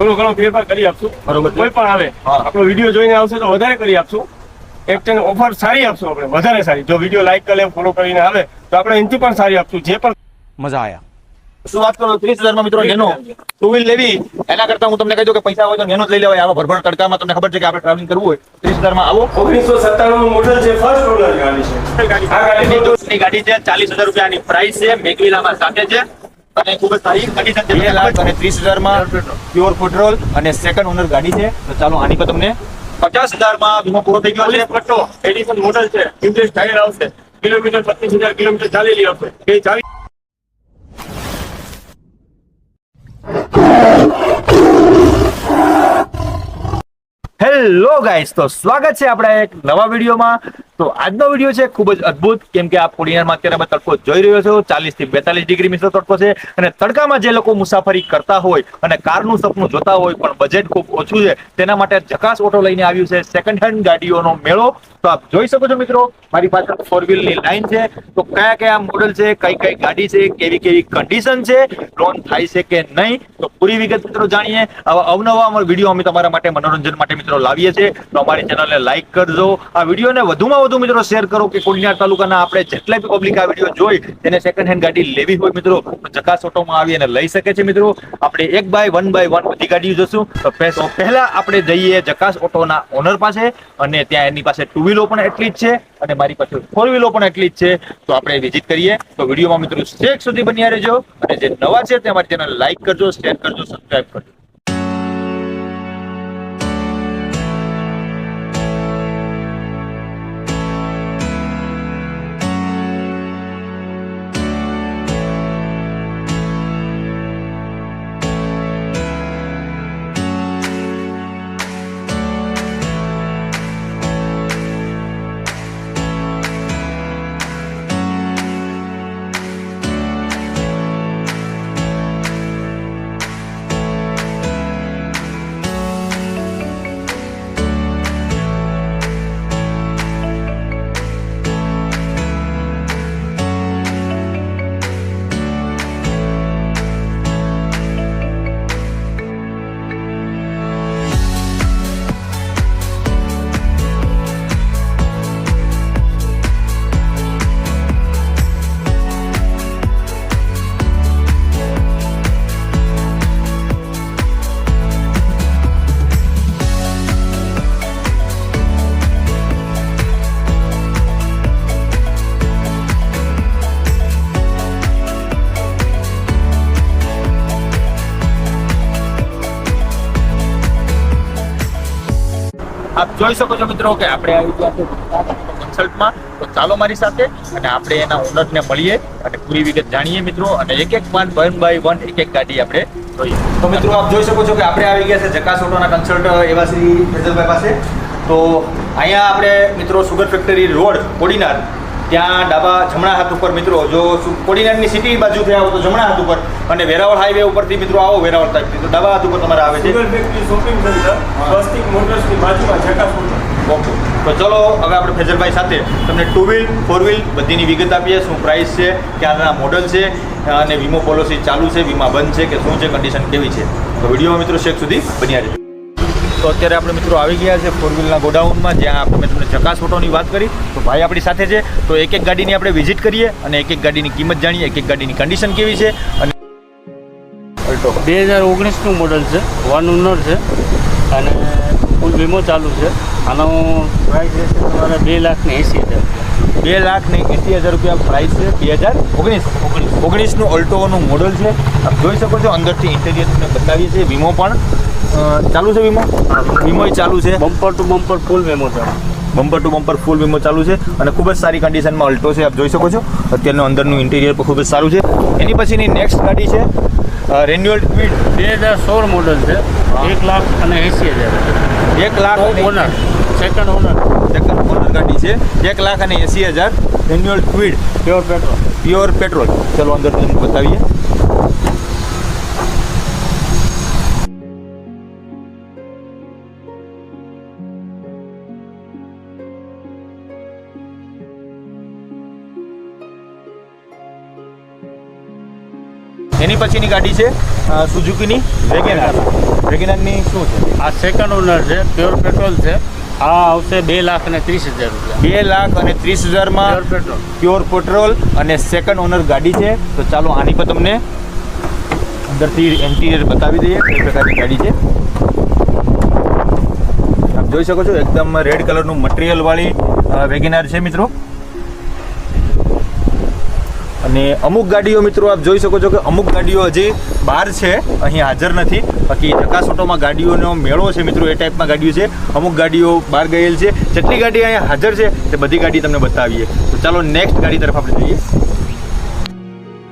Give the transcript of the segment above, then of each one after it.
થોડો ઘણો ફેરફાર કરી આપશું. બરોબર કોઈ પણ આવે આપણો વીડિયો જોઈને આવશે તો વધારે કરી આપશું. એક ટેન ઓફર સારી આપશું આપણે વધારે સારી. જો વીડિયો લાઈક કરે ફોલો કરીને આવે તો આપણે એનથી પણ સારી આપશું. જે પણ મજા આયા. શું વાત કરો? ત્રીસ હજારમાં મિત્રો નેનો. ટુ વ્હીલ લેવી. એના કરતા હું તમને કહી દઉં કે પૈસા હોય તો નેનો જ લઈ લેવાય. આવા ભરભર તડકામાં તમને ખબર છે કે આપણે ટ્રાવેલિંગ કરવું હોય. ત્રીસ હજારમાં આવો. ઓગણીસો સત્તાણું મોડલ છે ફર્સ્ટ ઓનર ગાડી છે. આ ગાડીની ગાડી છે. ચાલીસ હજાર રૂપિયાની પ્રાઇસ છે. મેગવિલામાં સાથે છે. અને ખૂબ જ સારી કન્ડિશન છે. બે લાખ અને ત્રીસ હજારમાં પ્યોર પેટ્રોલ અને સેકન્ડ ઓનર ગાડી છે. તો ચાલો આની પર તમને પચાસ હજારમાં વીમો પૂરો થઈ ગયો છે. પટ્ટો એડિશન મોડલ છે. ટાયર આવશે. કિલોમીટર પચીસ હજાર કિલોમીટર ચાલેલી આવશે. એ ચાલી હેલો ગાઈસ, તો સ્વાગત છે આપણા એક નવા વિડીયોમાં. તો આજનો વીડિયો છે ખૂબ જ અદ્ભુત, કેમ કે આ પોડિયારમાં અત્યારે તડકો જોઈ રહ્યો છો. ચાલીસથી બેતાલીસ ડિગ્રી મિશ્ર તડકો છે. અને તડકામાં જે લોકો મુસાફરી કરતા હોય અને કારનું સપનું જોતા હોય, પણ બજેટ ખૂબ ઓછું છે, તેના માટે જકાસ ઓટો લઈને આવ્યું છે સેકન્ડ હેન્ડ ગાડીઓનો મેળો. તો આપ જોઈ શકો છો મિત્રો, મારી પાછળ ફોરની લાઈન છે. તો કયા કયા મોડલ છે, કઈ કઈ ગાડી છે, કેવી કેવી કન્ડિશન છે લોન થાય છે કે નહીં? તો પૂરી વિગત મિત્રો જાણીએ. આવા અવનવા વીડિયો અમે તમારા માટે, મનોરંજન માટે મિત્રો લાવીએ છીએ, તો અમારી ચેનલને લાઈક કરજો. આ વિડીયોને વધુમાં વધુ મિત્રો શેર કરો કે કોડિયાર તાલુકાના આપણે જેટલા બી પબ્લિક આ વીડિયો જોઈ, તેને સેકન્ડ હેન્ડ ગાડી લેવી હોય મિત્રો, તો જકાસ ઓટોમાં આવી અને લઈ શકે છે મિત્રો. આપણે એક બાય વન બાય વન બધી ગાડીઓ જોશું. તો પહેલા આપણે જઈએ જકાસ ઓટોના ઓનર પાસે અને ત્યાં એની પાસે ટુ વ્હીલો પણ એટલી જ છે અને મારી પાસે ફોર વ્હીલો પણ એટલી જ છે. તો આપણે વિઝિટ કરીએ. તો વિડીયોમાં મિત્રો શેક સુધી બન્યા રહેજો. અને જે નવા છે તે અમારી ચેનલ લાઈક કરજો શેર કરજો સબસ્ક્રાઇબ કરજો. આપ જોઈ શકો છો મિત્રો કે આપણે આવી ગયા છે કન્સલ્ટમાં તો ચાલો મારી સાથે અને આપણે એના ઓનરને મળીએ અને પૂરી વિગત જાણીએ મિત્રો અને એક એક વન વન બાય વન એક એક ગાડી આપણે જોઈએ. તો મિત્રો આપ જોઈ શકો છો કે આપણે આવી ગયા છે જકાસ ઓટોના કન્સલ્ટ એવા શ્રી ફેઝલભાઈ પાસે. તો અહીંયા આપણે મિત્રો સુગર ફેક્ટરી રોડ, કોડીનાર ત્યાં ડાબા જમણા હાથ ઉપર મિત્રો જો કોડીનારની સિટી બાજુથી આવો તો જમણા હાથ ઉપર અને વેરાવળ હાઈવે ઉપરથી મિત્રો આવો વેરાવળ સાઈડથી તો ડાબા હાથ ઉપર તમારે આવે છે. ઓકે. તો ચલો હવે આપણે ફેઝલભાઈ સાથે તમને ટુ વ્હીલ ફોર વ્હીલ બધીની વિગત આપીએ શું પ્રાઇસ છે ક્યારના મોડલ છે અને વીમો પોલિસી ચાલુ છે વીમા બંધ છે કે શું છે કન્ડિશન કેવી છે. તો વીડિયો મિત્રો શેક સુધી બન્યા રહેજો. તો અત્યારે આપણે મિત્રો આવી ગયા છે ફોર વ્હીલના ગોડાઉનમાં જ્યાં આપણે મેં તમને ચકાસ ફોટોની વાત કરી. તો ભાઈ આપણી સાથે છે. તો એક એક ગાડીની આપણે વિઝિટ કરીએ અને એક એક ગાડીની કિંમત જાણીએ એક એક ગાડીની કન્ડિશન કેવી છે અને અલ્ટો. બે હજાર ઓગણીસનું મોડલ છે. વન ઓનર છે. અને ફૂલ વીમો ચાલુ છે. આનો પ્રાઇસ રહેશે તમારે બે લાખ ને એંસી હજાર બે લાખ ને એંસી હજાર રૂપિયા પ્રાઇસ છે બે હજાર ઓગણીસ. ઓગણીસ. ઓગણીસનું ઓલ્ટોનું મોડલ છે. આપ જોઈ શકો છો અંદરથી ઇન્ટેરિયર તમને બતાવીએ છીએ. વીમો પણ ચાલુ છે વીમો? વીમો ચાલુ છે. બમ્પર ટુ બમ્પર ફૂલ વીમો ચાલુ બમ્પર ટુ બમ્પર ફૂલ વીમો ચાલુ છે અને ખૂબ જ સારી કન્ડિશનમાં અલ્ટો છે આપ જોઈ શકો છો. અત્યારનું અંદરનું ઇન્ટિરિયર પણ ખૂબ જ સારું છે. એની પછીની નેક્સ્ટ ગાડી છે રેન્યુઅલ ટ્વીડ બે હજાર સોળ મોડલ છે. એક લાખ અને એંસી હજાર. એક lakh owner second owner second owner ગાડી છે. એક લાખ અને એંસી હજાર. રેન્યુઅલ ટ્વીડ પ્યોર પેટ્રોલ પ્યોર પેટ્રોલ ચલો અંદર તમને બતાવીએ. પછીની ગાડી છે સુઝુકીની વેગેનાર વેગેનારની શું છે? આ સેકન્ડ ઓનર છે પ્યોર પેટ્રોલ છે. આ આવશે બે લાખ અને ત્રીસ હજાર રૂપિયા. બે લાખ અને ત્રીસ હજારમાં પ્યોર પેટ્રોલ પ્યોર પેટ્રોલ અને સેકન્ડ ઓનર ગાડી છે. તો ચાલો આની પર તમને અંદરથી ઇન્ટિરિયર બતાવી દઈએ કઈ પ્રકારની ગાડી છે. આપ જોઈ શકો છો એકદમ રેડ કલરનું મટીરિયલવાળી વેગેનાર છે મિત્રો. અને અમુક ગાડીઓ મિત્રો આપ જોઈ શકો છો કે અમુક ગાડીઓ હજી બહાર છે અહીં હાજર નથી. બાકી જકાસોટોમાં ગાડીઓનો મેળો છે મિત્રો એ ટાઈપમાં ગાડીઓ છે. અમુક ગાડીઓ બહાર ગયેલ છે. જેટલી ગાડી અહીંયા હાજર છે તે બધી ગાડી તમને બતાવીએ. તો ચાલો નેક્સ્ટ ગાડી તરફ આપણે જઈએ.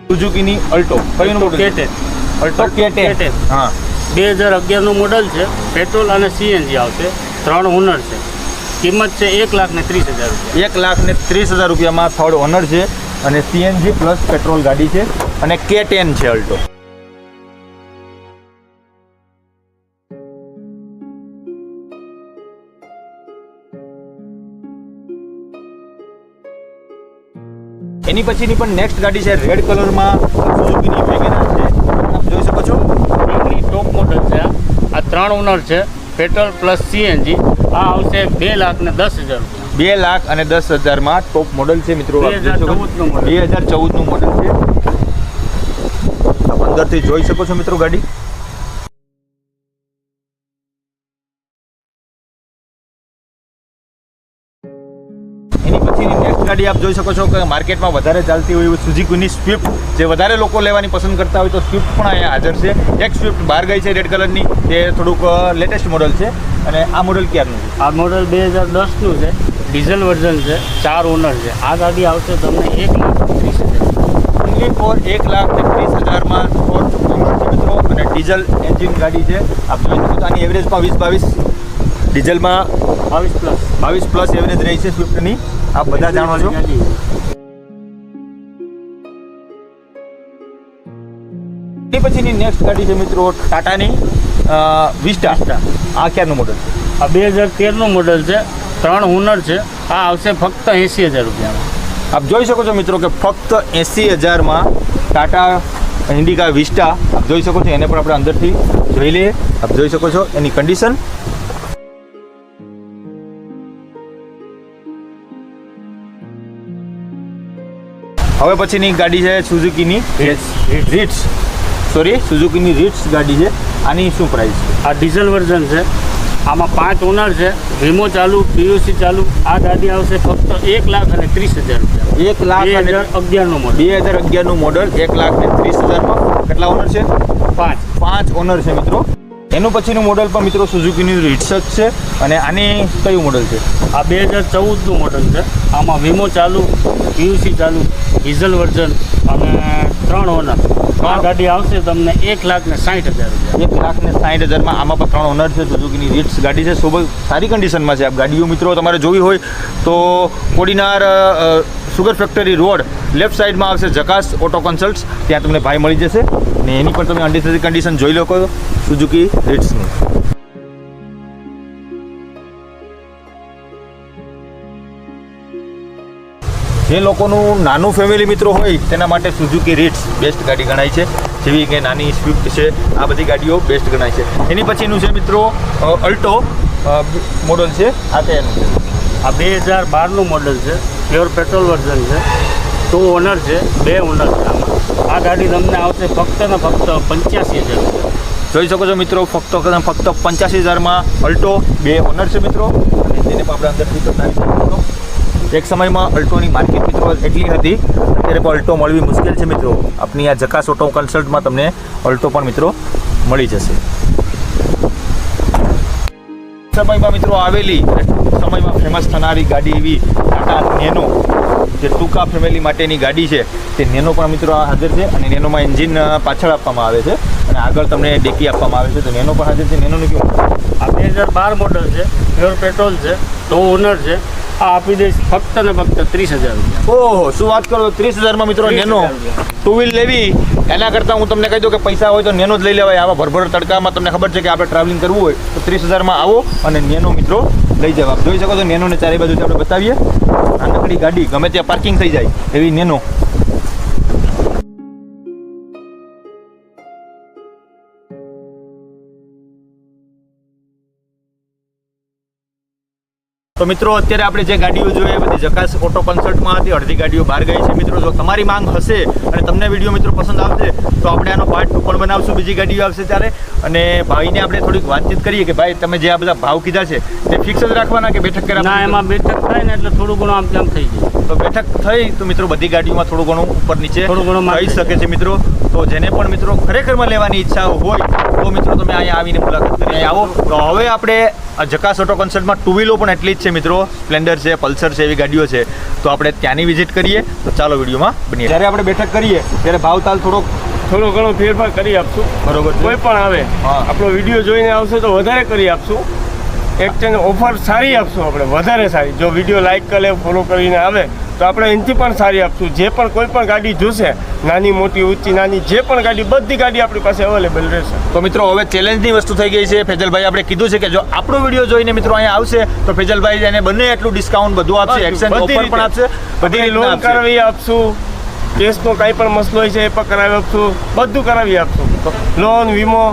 સુઝુકીની અલ્ટો કયું model K ten Alto K ten. હા. બે હજાર અગિયારનું મોડલ છે. પેટ્રોલ અને સીએનજી આવશે. ત્રણ ઓનર છે. કિંમત છે એક લાખ ને ત્રીસ હજાર રૂપિયા. એક લાખ ને ત્રીસ હજાર રૂપિયામાં થર્ડ ઓનર છે. અને સીએનજી પ્લસ પેટ્રોલ ગાડી છે અને કે ટેન છે અલ્ટો. એની પછીની પણ નેક્સ્ટ ગાડી છે રેડ કલરમાં સુઝુકીની વેગેનાર છે. આપ જોઈ શકો છો. એની ટોપ મોડલ છે આ. ત્રણ ઓનર છે. પેટ્રોલ પ્લસ સીએનજી આ આવશે બે લાખ ને દસ હજાર રૂપિયા. બે લાખ અને દસ હજારમાં ટોપ મોડલ છે મિત્રો આપ જોઈ શકો છો. 2014 નું બે હજાર ચૌદનું મોડલ છે. અંદરથી જોઈ શકો છો મિત્રો ગાડી. ગાડી આપ જોઈ શકો છો કે માર્કેટમાં વધારે ચાલતી હોય એવું સુઝુકીની સ્વિફ્ટ જે વધારે લોકો લેવાની પસંદ કરતા હોય તો સ્વિફ્ટ પણ અહીંયા હાજર છે. એક સ્વિફ્ટ બહાર ગઈ છે રેડ કલરની તે થોડુંક લેટેસ્ટ મોડલ છે. અને આ મોડલ ક્યારનું છે? આ મોડલ બે હજાર દસનું છે. ડીઝલ વર્ઝન છે. ચાર ઓનર છે. આ ગાડી આવશે તમને એક લાખ ત્રીસ હજાર. ઓનલી ફોર એક લાખ ત્રીસ હજારમાં ફોર મિત્રો. અને ડીઝલ એન્જિન ગાડી છે. આપ જોઈ શકો આની એવરેજ પણ વીસ બાવીસ. ડીઝલમાં બાવીસ પ્લસ બાવીસ પ્લસ એવરેજ રહી છે સ્વિફ્ટની આપ બધા જાણો છો? એ પછીની નેક્સ્ટ ગાડી છે મિત્રો ટાટાની વિસ્ટા. આ ક્યારનું મોડલ છે? આ બે હજાર તેરનું મોડલ છે ત્રણ હુનર છે આ આવશે ફક્ત એંસી હજાર રૂપિયામાં. આપ જોઈ શકો છો મિત્રો કે ફક્ત એંસી હજારમાં ટાટા ઇન્ડિકા વિસ્ટા આપ જોઈ શકો છો એને પણ આપણે અંદરથી જોઈ લઈએ. આપ જોઈ શકો છો એની કન્ડિશન હવે પછીની ગાડી છે સુઝુકીની. રીટ્સ સોરી સુઝુકીની રીટ્સ ગાડી છે. આની શું પ્રાઇસ આ ડીઝલ વર્ઝન છે. આમાં પાંચ ઓનર છે. વીમો ચાલુ પીયુસી ચાલુ. આ ગાડી આવશે ફક્ત એક લાખ અને ત્રીસ હજાર રૂપિયા એક લાખ અને અગિયારનું મોડલ બે હજાર અગિયારનું મોડલ એક લાખ ને ત્રીસ હજારમાં. કેટલા ઓનર છે? પાંચ. પાંચ ઓનર છે મિત્રો. એનું પછીનું મોડલ પણ મિત્રો સુઝુકીની રીટ્સ જ છે અને આની કયું મોડલ છે? આ બે હજાર ચૌદનું મોડલ છે. આમાં વીમો ચાલુ પીયુસી ચાલુ ડીઝલ વર્ઝન અને ત્રણ ઓનર આ ગાડી આવશે તમને એક લાખ ને સાઠ હજાર રૂપિયા. એક લાખ ને સાઠ હજારમાં આમાં પણ ત્રણ ઓનર છે સુઝુકીની રીટ્સ ગાડી છે. ખૂબ સારી કન્ડિશનમાં છે આ ગાડીઓ મિત્રો તમારે જોવી હોય તો Kodinar sugar factory road left સાઈડમાં આવશે જકાસ ઓટો કન્સલ્ટ્સ. ત્યાં તમને ભાઈ મળી જશે ને એની પણ તમે અંડર કન્ડિશન જોઈ લો સુઝુકી રીટ્સની જે લોકોનું નાનું ફેમિલી મિત્રો હોય તેના માટે સુઝુકી રીટ્સ બેસ્ટ ગાડી ગણાય છે. જેવી કે નાની સ્વિફ્ટ છે, આ બધી ગાડીઓ બેસ્ટ ગણાય છે. એની પછીનું છે મિત્રો અલ્ટો મોડલ છે, આ તેનું છે આ બે હજાર બારનું મોડલ છે. પ્યોર પેટ્રોલ વર્ઝન છે. ટુ ઓનર છે. બે ઓનર છે આ ગાડી તમને આવશે ફક્ત ને ફક્ત પંચ્યાસી હજાર જોઈ શકો છો મિત્રો, ફક્ત ફક્ત પંચ્યાસી હજારમાં અલ્ટો બે ઓનર છે મિત્રો. અને તેને પણ આપણે અંદરથી બતાવી એક સમયમાં અલ્ટોની માર્કેટ મિત્રો એટલી હતી. અત્યારે પણ અલ્ટો મળવી મુશ્કેલ છે મિત્રો. આપની આ જકાસ ઓટો કન્સલ્ટમાં તમને અલ્ટો પણ મિત્રો મળી જશે. સમયમાં મિત્રો આવેલી ટૂંક સમયમાં ફેમસ થનારી ગાડી એવી ટાટા નેનો જે ટૂંકા ફેમિલી માટેની ગાડી છે તે નેનો પણ મિત્રો આ હાજર છે અને નેનોમાં એન્જિન પાછળ આપવામાં આવે છે અને આગળ તમને ડેકી આપવામાં આવે છે. તો નેનો પણ હાજર છે. નેનોનું કેવું આ બે હજાર બાર મોડલ છે પ્યોર પેટ્રોલ છે તો ઓનર છે. આ આપી દઈશ ફક્ત ને ફક્ત ત્રીસ હજાર ઓહો શું વાત કરો? ત્રીસ હજારમાં મિત્રો નેનો ટુ વ્હીલ લેવી એના કરતાં હું તમને કહી દઉં કે પૈસા હોય તો નેનો જ લઈ લેવાય. આવા ભરભર તડકામાં તમને ખબર છે કે આપણે ટ્રાવેલિંગ કરવું હોય તો ત્રીસ હજારમાં આવો અને નેનો મિત્રો લઈ જવા જોઈ શકો છો, નેનોને ચારે બાજુથી આપણે બતાવીએ. નાનકડી ગાડી ગમે ત્યાં પાર્કિંગ થઈ જાય, એવી નેનો. તો મિત્રો, અત્યારે આપણે જે ગાડીઓ જોઈએ, બધી જકાસ ઓટો કન્સર્ટમાં હતી, અડધી ગાડીઓ બહાર ગઈ છે. મિત્રો, જો તમારી માંગ હશે અને તમને વીડિયો મિત્રો પસંદ આવશે, તો આપણે આનો પાર્ટ ટુ પણ બનાવશું. બીજી ગાડીઓ આવશે ત્યારે. અને ભાઈને આપણે થોડીક વાતચીત કરીએ કે ભાઈ, તમે જે આ બધા ભાવ કીધા છે, તે ફિક્સ જ રાખવાના કે બેઠક ના, એમાં બેઠક થાય ને એટલે થોડું ઘણું આમ તેમ થઈ જાય. તો બેઠક થઈ તો મિત્રો બધી ગાડીઓમાં થોડું ઘણું ઉપર નીચે થોડું ઘણું થઈ શકે છે મિત્રો. તો જેને પણ મિત્રો ખરેખરમાં લેવાની ઈચ્છા હોય તો મિત્રો તમે અહીંયા આવીને મુલાકાત કરી આવો. તો હવે આપણે જકાસ ઓટો કન્સલ્ટમાં ટુ વ્હીલો પણ એટલી જ છે મિત્રો. સ્પ્લેન્ડર છે પલ્સર છે એવી ગાડીઓ છે. તો આપણે ત્યાંની વિઝિટ કરીએ. તો ચાલો વિડીયોમાં બનીએ. જ્યારે આપણે બેઠક કરીએ ત્યારે ભાવતાલ થોડોક થોડો ઘણો ફેરફાર કરી આપશું. બરોબર કોઈ પણ આવે. આપણો વીડિયો જોઈને આવશે તો વધારે કરી આપશું. એક્સચેન્જ ઓફર સારી આપશું આપણે વધારે સારી. જો વીડિયો લાઇક કરે ફોલો કરીને આવે તો આપણે એનાથી પણ સારી આપશું. જે પણ કોઈ પણ ગાડી જોશે નાની મોટી ઊંચી નાની જે પણ ગાડી બધી ગાડી આપણી પાસે અવેલેબલ રહેશે. તો મિત્રો હવે ચેલેન્જની વસ્તુ થઈ ગઈ છે. ફેજલભાઈ આપણે કીધું છે કે જો આપણો વીડિયો જોઈને મિત્રો અહીંયા આવશે તો ફેજલભાઈ એને બંને એટલું ડિસ્કાઉન્ટ બધું આપશે એક્સચેન્જ ઓફર પણ આપશે બધી લોન. કરાવી આપશું. કેસનો કાંઈ પણ મસલો હોય છે એ પણ કરાવી આપશું. બધું કરાવી આપશું. લોન વીમો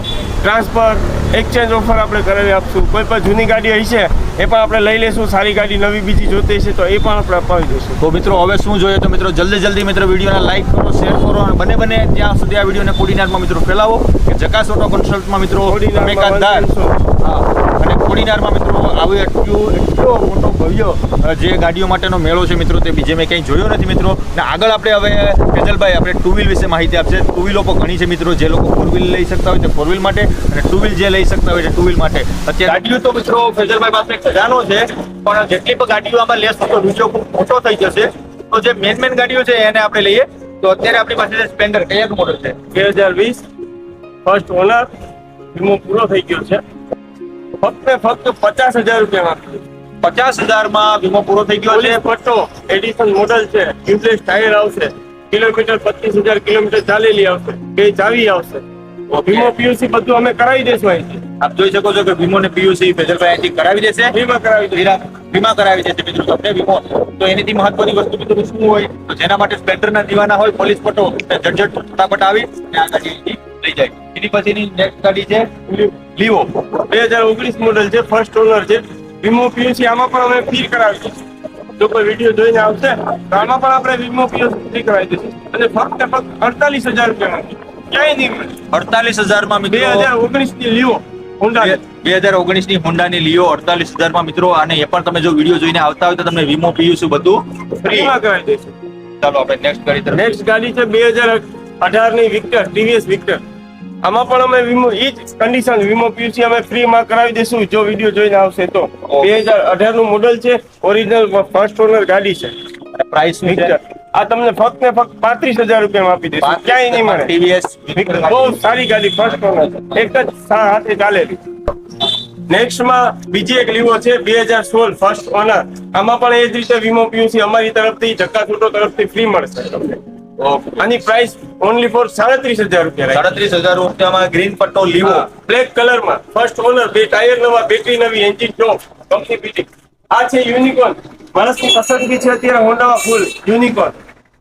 ટ્રાન્સફર એક્સચેન્જ ઓફર આપણે કરાવી આપશું. કોઈ પણ જૂની ગાડી હશે એ પણ આપણે લઈ લઈશું સારી ગાડી નવી બીજી જોતી હશે તો એ પણ આપણે અપાવી દઈશું. તો મિત્રો હવે શું જોઈએ તો મિત્રો જલ્દી જલ્દી મિત્રો વિડીયોને લાઈક કરો શેર કરો અને બને બને ત્યાં સુધી આ વિડીયોને કોડીનારમાં મિત્રો ફેલાવો કે જકાસ ઓટો કન્સલ્ટમાં મિત્રો. હા અને કોડીનારમાં મિત્રો આવું એટલું એટલો મોટો ભવ્ય જે ગાડીઓ માટેનો મેળો છે મિત્રો, તે બીજે મેં ક્યાંય જોયો નથી મિત્રો. ને આગળ આપણે હવે ફેજલભાઈ આપણે ટુ વ્હીલ વિશે માહિતી આપશે. ટુ વ્હીલો પણ ઘણી છે મિત્રો, જે લોકો ફોર વ્હીલ લઈ શકતા હોય તે ફોર વ્હીલ માટે અને ટુ વ્હીલ જે લઈ શકતા હોય તે ટુ વ્હીલ માટે. અત્યારે ગાડીઓ તો મિત્રો ફેજલભાઈ પાસે ખજાનો છે, પણ જેટલી પણ ગાડીઓ આમાં લેશું તો રૂચો ખૂબ મોટો થઈ જશે. તો જે મેન મેન ગાડીઓ છે એને આપણે લઈએ. તો અત્યારે આપણી પાસે સ્પેન્ડર કયા મોડલ છે. બે હજાર વીસ ફર્સ્ટ ઓનર વીમો પૂરો થઈ ગયો છે. ફક્ત ફક્ત પચાસ હજાર રૂપિયામાં પચાસ હજારમાં વીમો પૂરો થઈ ગયો છે? પટ્ટો એડિશન મોડલ છે ટ્યુબલેસ ટાયર આવશે કિલોમીટર પચીસ હજાર કિલોમીટર ચાલેલી આવશે બે ચાવી આવશે. વીમો પીયુસી બધું અમે કરાવી દઈશું અહીંથી. આપ જોઈ શકો છો કે વીમો ને પીયુસી ફેજલભાઈ અહીંથી કરાવી દેશે. વીમા કરાવી દેશે. વીમા કરાવી દેશે મિત્રો તમને વીમો. તો એનીથી મહત્વની વસ્તુ મિત્રો શું હોય? તો જેના માટે સ્પ્લેન્ડરના દીવાના હોય પોલીસ પટો ઝટઝટ ફટાફટ આવી. અને આ ગાડી લઈ જાય. એની પછીની નેક્સ્ટ ગાડી છે લીવો બે હજાર ઓગણીસ મોડલ છે ફર્સ્ટ ઓનર છે. વીમો પીયુસી આમાં પણ અમે ફ્રી કરાવી દઈશું જો કોઈ વીડિયો જોઈને આવશે તો આમાં પણ આપણે વીમો પીયુસી ફ્રી કરાવી દઈશું. અને ફક્ત ફક્ત અડતાલીસ હજાર રૂપિયામાં. ક્યાંય નહીં અડતાલીસ હજારમાં બે હજાર ઓગણીસની. લીવો બે હજાર ઓગણીસની હોન્ડાની લીઓ અડતાલીસ હજારમાં મિત્રો અને એ પણ તમે જો વીડિયો જોઈને આવતા હોય તો તમને વીમો પીયુસી બધું ફ્રી ફ્રીમાં કરાવી દઈશું. ચાલો આપણે નેક્સ્ટ ગાડી નેક્સ્ટ ગાડી છે બે હજાર અઢારની વિક્ટર ટીવીએસ વિક્ટર આમાં પણ અમે વીમો ઈ જ કન્ડિશન વીમો પીયુસી અમે ફ્રી માં કરાવી દઈશું. જો વીડિયો જોઈને આવશે તો. બે હજાર અઢારનું મોડલ છે ઓરિજિનલ ફર્સ્ટ ઓનર ગાડી છે. પ્રાઇસ આ તમને ફક્ત ને ફક્ત પાંત્રીસ હજાર રૂપિયામાં આપી દઈશું. ક્યાંય નહીં મળે. ટીવીએસ બહુ સારી ગાડી ફર્સ્ટ ઓનર એક જ હાથે ચાલેલી. નેક્સ્ટમાં બીજી એક લીવો છે બે હજાર સોળ ફર્સ્ટ ઓનર આમાં પણ એ જ રીતે વીમો પીયુસી અમારી તરફથી જક્કા છૂટો તરફથી ફ્રી મળશે તમને. આની પ્રાઇસ ઓનલી ફોર સાડત્રીસ હજાર રૂપિયા સાડત્રીસ હજાર રૂપિયામાં ગ્રીન પટ્ટો લીવો. બ્લેક કલરમાં ફર્સ્ટ ઓનર બે ટાયર નવા બેટરી નવી એન્જિન ટોપ કંપની ફિટિંગ આ છે યુનિકોર્ન માણસની પસંદગી છે અત્યારે હોન્ડામાં ફૂલ યુનિકોર્ન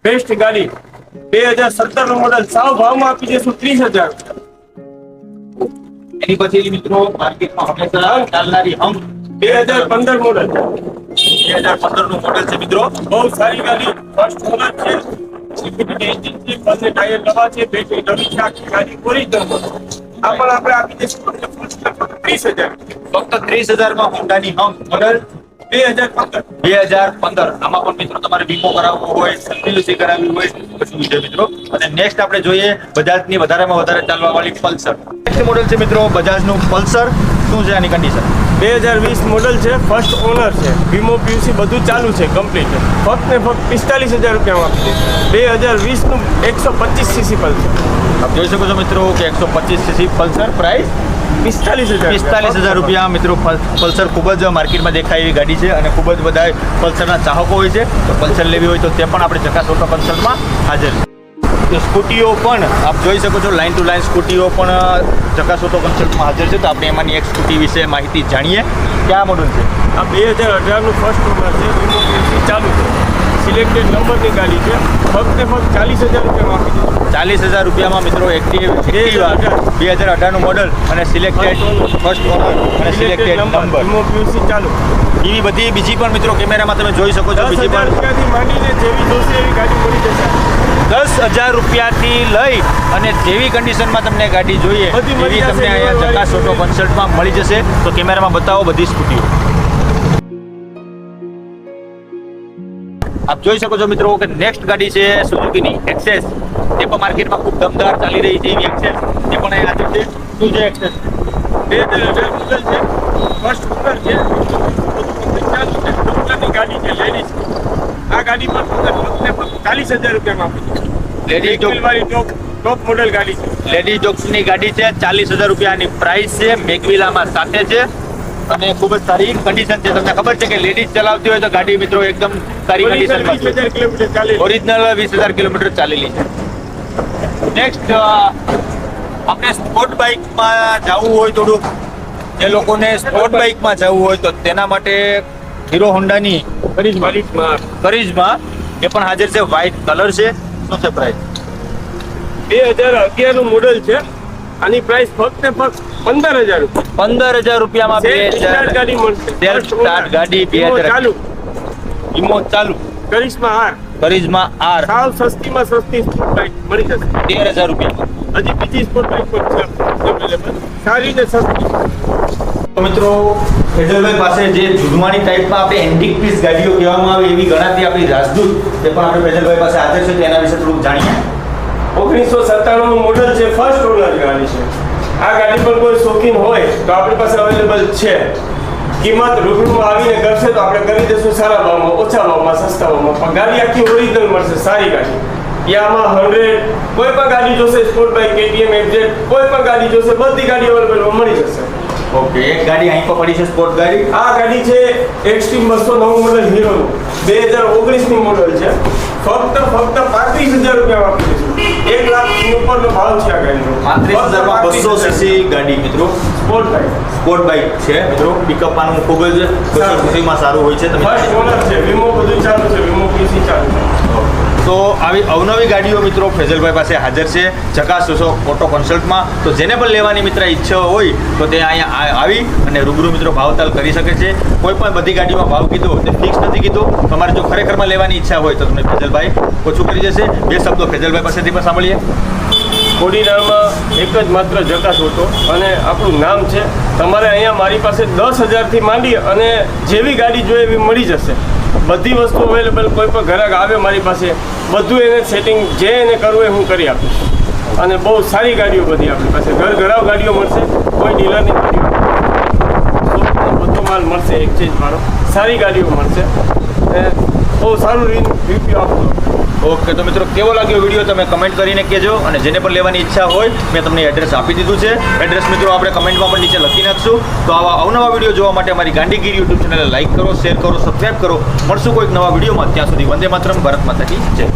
બેસ્ટ ગાડી. બે હજાર સત્તરનું મોડલ સાવ ભાવમાં આપી દેશું ત્રીસ હજાર. એની પછી મિત્રો માર્કેટમાં હંમેશા ચાલનારી હમ. બે હજાર પંદર મોડલ બે હજાર પંદરનું મોડલ છે મિત્રો. બહુ સારી ગાડી. ફર્સ્ટ ઓનર છે. છે આપણે આપી દઈશું ત્રીસ હજાર ફક્ત ત્રીસ હમ મોડલ બે હજાર પંદર. બે હજાર પંદર. આમાં પણ મિત્રો તમારે વીમો કરાવવો હોય છે મિત્રો? અને નેક્સ્ટ આપણે જોઈએ બજાજની વધારેમાં વધારે ચાલવા વાળી પલ્સર નેક્સ્ટ મોડેલ છે મિત્રો બજાજનું પલ્સર શું છે આની કન્ડિશન બે હજાર વીસ મોડલ છે ફર્સ્ટ ઓનર છે. વીમો પીયુસી બધું ચાલુ છે કમ્પ્લીટ ફક્ત ને ફક્ત પિસ્તાલીસ હજાર રૂપિયામાં આપી દે. બે હજાર વીસનું એકસો પચીસ સીસી પલ્સર આપ જોઈ શકો છો મિત્રો કે એકસો પચીસ સીસી પલ્સર પ્રાઇસ પિસ્તાલીસ હજાર પિસ્તાલીસ હજાર રૂપિયા મિત્રો પલ્સર ખૂબ જ માર્કેટમાં દેખાય એવી ગાડી છે અને ખૂબ જ બધા પલ્સરના ચાહકો હોય છે. તો પલ્સર લેવી હોય તો તે પણ આપણે ચકાસ ઓટો પલ્સરમાં હાજર. છે સ્કૂટીઓ પણ આપ જોઈ શકો છો લાઇન ટુ લાઇન સ્કૂટીઓ પણ ચકાસોતો કન્સલ્ટમાં હાજર છે. તો આપણે એમાંની એક સ્કૂટી વિશે માહિતી જાણીએ. ક્યાં મોડલ છે? આ બે હજાર અઢારનું ફર્સ્ટ મોડલ છે. ચાલુ છે. સિલેક્ટેડ નંબરની ગાડી છે. ફક્ત ફક્ત ચાલીસ હજાર રૂપિયામાં આપી દઈશું ચાલીસ હજાર રૂપિયામાં મિત્રો એક્ટિવ બે હજાર અઢારનું મોડલ અને સિલેક્ટેડ ફર્સ્ટ ઓનર અને સિલેક્ટેડ નંબર વીમો પીયુસી ચાલુ. એવી બધી બીજી પણ મિત્રો કેમેરામાં તમે જોઈ શકો છો. બીજી પણ માંડીને જેવી જોશે એવી ગાડી મળી જશે. દસ હજાર રૂપિયાથી લઈ અને જેવી કન્ડિશનમાં તમને ગાડી જોઈએ એવી તમને અહીંયા ચકાસોટો કન્સલ્ટમાં મળી જશે. તો કેમેરામાં બતાવો બધી સ્કૂટીઓ. આપ જોઈ શકો છો મિત્રો કે નેક્સ્ટ ગાડી છે સુઝુકીની એક્સેસ એ પણ માર્કેટમાં ખૂબ દમદાર ચાલી રહી છે એવી એક્સેસ એ પણ અહીં હાજર છે શું છે એક્સેસ બે બે મોડલ છે. ફર્સ્ટ ઓનર છે. ગાડી છે લેડીઝ આ ગાડી પર ફક્ત ચાલીસ હજાર રૂપિયામાં આપી લેડીઝ એક વાળી ટોપ ટોપ મોડલ ગાડી છે. લેડીઝ ડોગ્સની ગાડી છે ચાલીસ હજાર રૂપિયાની પ્રાઇસ છે. મેગવિલામાં સાથે છે. અને ખૂબ જ સારી કન્ડિશન છે. તમને ખબર છે કે લેડીઝ ચલાવતી હોય તો ગાડી મિત્રો એકદમ સારી કન્ડિશનમાં ઓરિજિનલ વીસ હજાર કિલોમીટર ચાલેલી. છે. નેક્સ્ટ આપણે સ્પોર્ટ બાઇકમાં જવું હોય થોડુંક. જે લોકોને સ્પોર્ટ બાઇકમાં જવું હોય તો તેના માટે હીરો હોન્ડાની કરિઝમાં એ પણ હાજર છે. વ્હાઇટ કલર છે. શું છે પ્રાઇસ બે હજાર અગિયારનું મોડલ છે. આની પ્રાઇસ ફક્ત ફક્ત પંદર હજાર પંદર હજાર રૂપિયામાં બે હજાર ગાડી મળશે. ગાડી બે હજાર. ચાલુ. ઇમો ચાલુ. Karizma R. Karizma R. સાવ સસ્તીમાં સસ્તી સ્પોર્ટ બાઇક મળી જશે. તેર હજાર રૂપિયામાં હજી બીજી સ્પોર્ટ બાઇક પણ છે. અવેલેબલ સારી ને સસ્તી. તો મિત્રો ફેજલભાઈ પાસે જે જુદવાણી ટાઈપમાં આપણે એન્ટિક પીસ ગાડીઓ કહેવામાં આવે એવી ગણાતી આપણી રાજદૂત તે પણ આપણે ફેજલભાઈ પાસે હાજર છે. તેના વિશે થોડુંક જાણીએ. ઓગણીસો સત્તાણું નું મોડલ છે ફર્સ્ટ ઓનર ગાડી છે. આ ગાડી પર કોઈ શોખીન હોય તો આપણી પાસે અવેલેબલ છે. કિંમત રૂબરૂમાં આવીને કરશે તો આપણે કરી દઈશું સારા ભાવમાં ઓછા ભાવમાં સસ્તા ભાવમાં. પણ ગાડી આખી ઓરિજિનલ મળશે સારી ગાડી. યામાં હંડ્રેડ કોઈ પણ ગાડી જોશે સ્પોર્ટ બાઇક કેટીએમ એફજેડ કોઈ પણ ગાડી જોશે બધી ગાડી અવેલેબલ મળી જશે. ઓકે એક ગાડી અહીં પડી છે સ્પોર્ટ ગાડી? આ ગાડી છે એક્સટ્રીમ બસો નવ મોડલ હીરો બે હજાર ઓગણીસની મોડલ છે. ફક્ત ફક્ત પાંત્રીસ હજાર રૂપિયા દઈશું એક લાખ ઉપરનો ભાવ છે આ ગાડીનો. પાંત્રીસ હજારમાં બસો સીસી ગાડી મિત્રો. સ્પોર્ટ બાઇક સ્પોર્ટ બાઇક છે મિત્રો. પિકઅપ આનું ખૂબ જ બસો. સીસીમાં સારું હોય છે. ફર્સ્ટ ઓનર છે વીમો બધું ચાલુ છે વીમો પીસી ચાલુ છે તો આવી અવનવી ગાડીઓ મિત્રો ફેઝલભાઈ પાસે હાજર છે. ચકાસશો ઓટો કન્સલ્ટમાં. તો જેને પણ લેવાની મિત્ર ઈચ્છા હોય, તો તે અહીંયા આવી અને રૂબરૂ મિત્રો ભાવતાલ કરી શકે છે. કોઈ પણ બધી ગાડીમાં ભાવ કીધો તે ફિક્સ નથી કીધો. તમારે જો ખરેખરમાં લેવાની ઈચ્છા હોય તો તમે ફેઝલભાઈ ઓછું કરી જશે બે શબ્દો ફેઝલભાઈ પાસેથી પણ સાંભળીએ. કોડીનારમાં એક જ માત્ર જકાસ હતો અને આપણું નામ છે. તમારે અહીંયા મારી પાસે દસ હજારથી માંડી અને જેવી ગાડી જોઈએ એવી મળી જશે. બધી વસ્તુ અવેલેબલ કોઈ પણ ગ્રાહક આવે મારી પાસે, બધું એને સેટિંગ જે એને કરવું એ હું કરી આપીશ. અને બહુ સારી ગાડીઓ બધી આપણી પાસે. ઘર ઘરાવ ગાડીઓ મળશે, કોઈ ડીલરની ગાડીઓ બધો માલ મળશે એક્સચેન્જ મારો સારી ગાડીઓ મળશે. બહુ સારું રિવ્યુ આપજો ઓકે, તો મિત્રો, કેવો લાગ્યો વીડિયો તમે કમેન્ટ કરીને કહેજો અને જેને પણ લેવાની ઈચ્છા હોય, મેં તમને એડ્રેસ આપી દીધું છે. એડ્રેસ મિત્રો આપણે કમેન્ટમાં પણ નીચે લખી નાખશું. તો આવા અવનવા વીડિયો જોવા માટે અમારી ગાંધીગીર યુટ્યુબ ચેનલને લાઈક કરો, શેર કરો સબસ્ક્રાઈબ કરો. મળશું કોઈક નવા વિડીયોમાં. ત્યાં સુધી વંદે માતરમ, ભારત માતા કી જય.